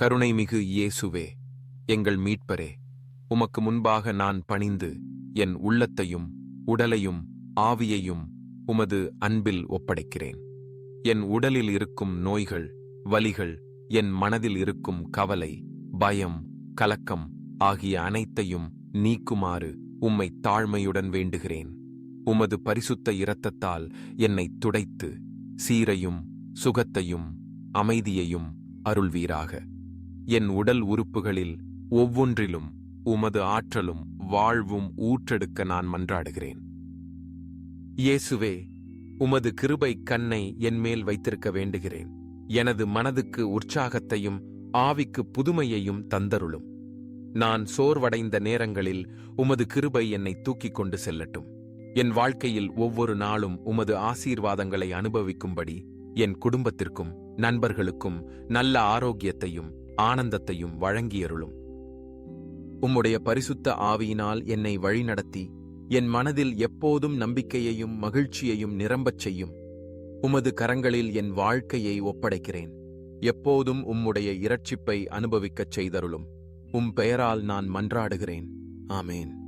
கருணைமிகு இயேசுவே எங்கள் மீட்பரே உமக்கு முன்பாக நான் பணிந்து என் உள்ளத்தையும் உடலையும் ஆவியையும் உமது அன்பில் ஒப்படைக்கிறேன். என் உடலில் இருக்கும் நோய்கள் வலிகள் என் மனதில் இருக்கும் கவலை பயம் கலக்கம் ஆகிய அனைத்தையும் நீக்குமாறு உம்மை தாழ்மையுடன் வேண்டுகிறேன். உமது பரிசுத்த இரத்தத்தால் என்னை துடைத்து சீரையும் சுகத்தையும் அமைதியையும் அருள்வீராக. என் உடல் உறுப்புகளில் ஒவ்வொன்றிலும் உமது ஆற்றலும் வாழ்வும் ஊற்றெடுக்க நான் மன்றாடுகிறேன். இயேசுவே உமது கிருபை கண்ணை என்மேல் வைத்திருக்க வேண்டுகிறேன். எனது மனதுக்கு உற்சாகத்தையும் ஆவிக்கு புதுமையையும் தந்தருளும். நான் சோர்வடைந்த நேரங்களில் உமது கிருபை என்னை தூக்கிக் கொண்டு செல்லட்டும். என் வாழ்க்கையில் ஒவ்வொரு நாளும் உமது ஆசீர்வாதங்களை அனுபவிக்கும்படி என் குடும்பத்திற்கும் நண்பர்களுக்கும் நல்ல ஆரோக்கியத்தையும் ஆனந்தத்தையும் வழங்கியருளும். உம்முடைய பரிசுத்த ஆவியினால் என்னை வழிநடத்தி என் மனதில் எப்போதும் நம்பிக்கையையும் மகிழ்ச்சியையும் நிரம்பச் செய்யும். உமது கரங்களில் என் வாழ்க்கையை ஒப்படைக்கிறேன். எப்போதும் உம்முடைய இரட்சிப்பை அனுபவிக்கச் செய்தருளும். உம் பெயரால் நான் மன்றாடுகிறேன். ஆமேன்.